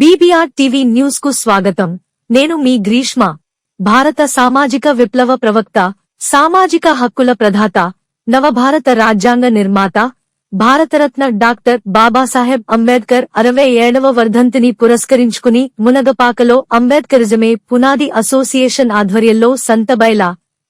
BBR TV న్యూస్కు స్వాగతం. నేను మీ గ్రీష్మ భారత సామాజిక విప్లవ ప్రవక్త సామాజిక హక్కుల ప్రధాత నవభారత రాజ్యాంగ నిర్మాత భారతరత్న డాక్టర్ బాబాసాహెబ్ అంబేద్కర్ అరవై ఏడవ వర్ధంతిని పురస్కరించుకుని మునగపాకలో అంబేద్కరిజమే పునాది అసోసియేషన్ ఆధ్వర్యంలో సంతబైల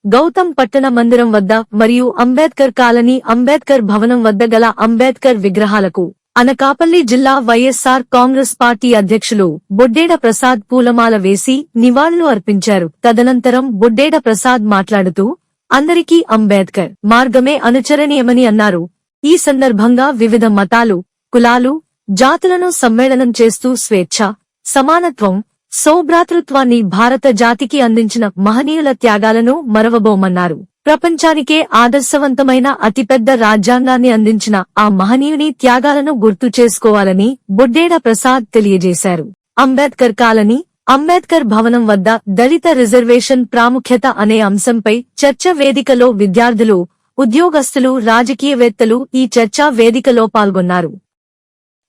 గౌతమ్ పట్టణ మందిరం వద్ద మరియు అంబేద్కర్ కాలనీ అంబేద్కర్ భవనం వద్ద గల అంబేద్కర్ విగ్రహాలకు అనకాపల్లి జిల్లా వైఎస్సార్ కాంగ్రెస్ పార్టీ అధ్యక్షులు బొడ్డేడ ప్రసాద్ పూలమాల వేసి నివాళులు అర్పించారు. తదనంతరం బొడ్డేడ ప్రసాద్ మాట్లాడుతూ అందరికీ అంబేద్కర్ మార్గమే అనుచరణీయమని అన్నారు. ఈ సందర్భంగా వివిధ మతాలు కులాలు జాతులను సమ్మేళనం చేస్తూ స్వేచ్ఛ సమానత్వం సౌభ్రాతృత్వాన్ని భారత జాతికి అందించిన మహనీయుల త్యాగాలను మరవబోమన్నారు. ప్రపంచానికే ఆదర్శవంతమైన అతిపెద్ద రాజ్యాంగాన్ని అందించిన ఆ మహనీయుని త్యాగాలను గుర్తు చేసుకోవాలని బొడ్డేడ ప్రసాద్ తెలియజేశారు. అంబేద్కర్ కాలనీ అంబేద్కర్ భవనం వద్ద దళిత రిజర్వేషన్ ప్రాముఖ్యత అనే అంశంపై చర్చ వేదికలో విద్యార్థులు ఉద్యోగస్తులు రాజకీయవేత్తలు ఈ చర్చా వేదికలో పాల్గొన్నారు.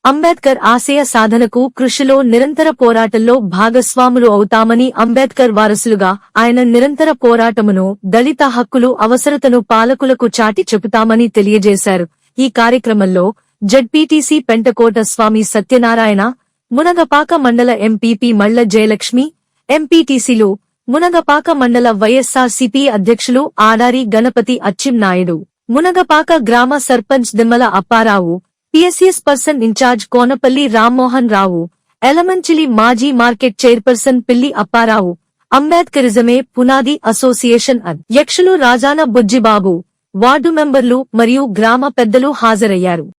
అంబేద్కర్ ఆశయ సాధనకు కృషిలో నిరంతర పోరాటంలో భాగస్వాములు అవుతామని అంబేద్కర్ వారసులుగా ఆయన నిరంతర పోరాటమును దళిత హక్కులు అవసరతను పాలకులకు చాటి చెబుతామని తెలియజేశారు. ఈ కార్యక్రమంలో జడ్పీటీసీ పెంటకోట స్వామి సత్యనారాయణ మునగపాక మండల ఎంపీపీ మళ్ళ జయలక్ష్మి ఎంపీటీసీలు మునగపాక మండల వైఎస్సార్సీపీ అధ్యక్షులు ఆడారి గణపతి అచ్చింనాయుడు మునగపాక గ్రామ sarpanch Dimmala Apparao PSS person incharge Konapalli Rammohan Rao Yelamanchili మాజీ మార్కెట్ చైర్పర్సన్ పిల్లి అప్పారావు అంబేద్కరిజమే పునాది అసోసియేషన్ అధ్యక్షులు రాజాన బుజ్జిబాబు వార్డు మెంబర్లు మరియు గ్రామ పెద్దలు హాజరయ్యారు.